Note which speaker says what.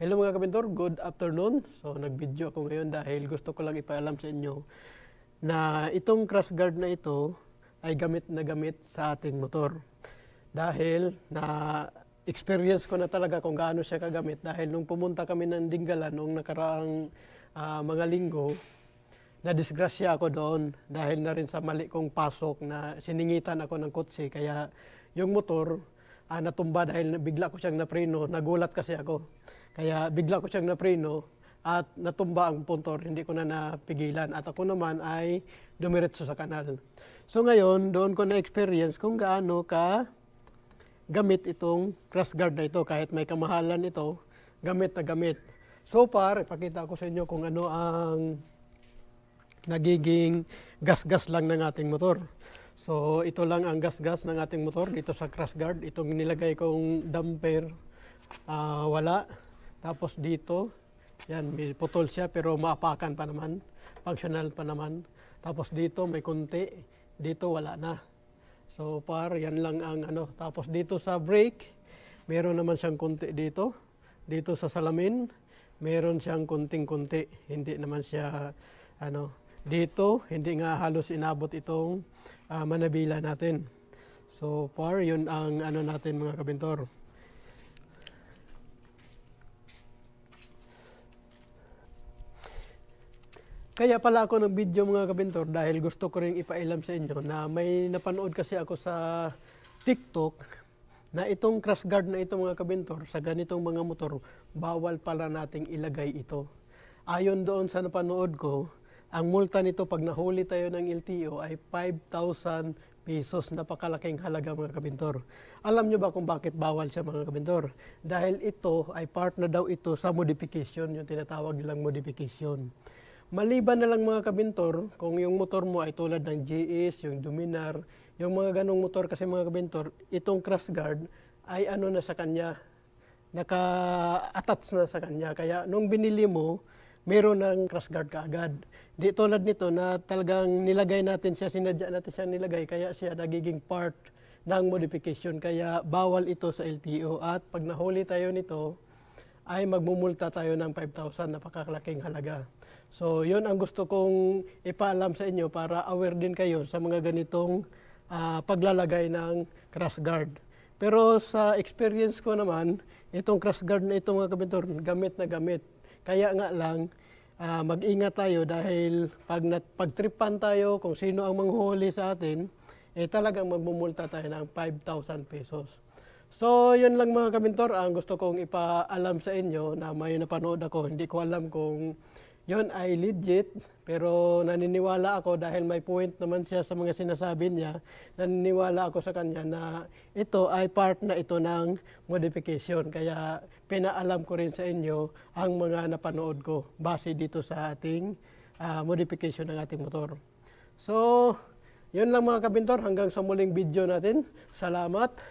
Speaker 1: Hello mga kabintor, good afternoon. So nag-video ako ngayon dahil gusto ko lang ipaalam sa inyo na itong crash guard na ito ay gamit na gamit sa ating motor. Dahil na experience ko na talaga kung gaano siya kagamit dahil nung pumunta kami ng Dingalan nung nakaraang ah, mga linggo, na disgrasya ako doon dahil na rin sa mali kong pasok na siningitan ako ng kotse kaya yung motor ah, natumba dahil bigla ko siyang napreno, nagulat kasi ako. Kaya bigla ko siyang napreno at natumba ang motor, hindi ko na napigilan at ako naman ay dumiretso sa kanal. So ngayon, doon ko na-experience kung gaano ka gamit itong crash guard na ito kahit may kamahalan ito, gamit na gamit. So far, ipakita ko sa inyo kung ano ang nagiging gas-gas lang ng ating motor. So ito lang ang gas-gas ng ating motor dito sa crash guard. Itong nilagay kong damper, ah, wala. Tapos dito, yan, may putol siya pero maapakan pa naman. Functional pa naman. Tapos dito may kunti, dito wala na. So par, yan lang ang ano. Tapos dito sa brake, meron naman siyang kunti dito. Dito sa salamin, meron siyang kunting-kunti. Hindi naman siya ano. Dito, hindi nga halos inabot itong ah, manabila natin. So par, yun ang ano natin mga kabintor. Kaya pala ako ng video mga kabintor dahil gusto ko rin ipailam sa inyo na may napanood kasi ako sa TikTok na itong crash guard na ito mga kabintor sa ganitong mga motor, bawal pala nating ilagay ito. Ayon doon sa napanood ko, ang multa nito pag nahuli tayo ng LTO ay 5,000 pesos. Napakalaking halaga mga kabintor. Alam nyo ba kung bakit bawal siya mga kabintor? Dahil ito ay part na daw ito sa modification, yung tinatawag nilang modification. Maliban na lang mga kabintor, kung yung motor mo ay tulad ng GS, yung Dominar, yung mga ganong motor kasi mga kabintor, itong crash guard ay ano na sa kanya, naka-attach na sa kanya. Kaya nung binili mo, meron ng crash guard kaagad. Di tulad nito na talagang nilagay natin siya, sinadya natin siya nilagay, kaya siya nagiging part ng modification. Kaya bawal ito sa LTO at pag nahuli tayo nito, ay magmumulta tayo ng 5,000 napakalaking halaga. So, yun ang gusto kong ipaalam sa inyo para aware din kayo sa mga ganitong ah, paglalagay ng crash guard. Pero sa experience ko naman, itong crash guard na ito mga kabintor, gamit na gamit. Kaya nga lang, ah, mag-ingat tayo dahil pag pagtripan tayo kung sino ang manghuli sa atin, eh talagang magmumulta tayo ng 5,000 pesos. So, yun lang mga kabintor, ang gusto kong ipaalam sa inyo na may napanood ako. Hindi ko alam kung yun ay legit, pero naniniwala ako dahil may point naman siya sa mga sinasabi niya. Naniniwala ako sa kanya na ito ay part na ito ng modification. Kaya pinaalam ko rin sa inyo ang mga napanood ko base dito sa ating ah, modification ng ating motor. So, yun lang mga kabintor, hanggang sa muling video natin. Salamat.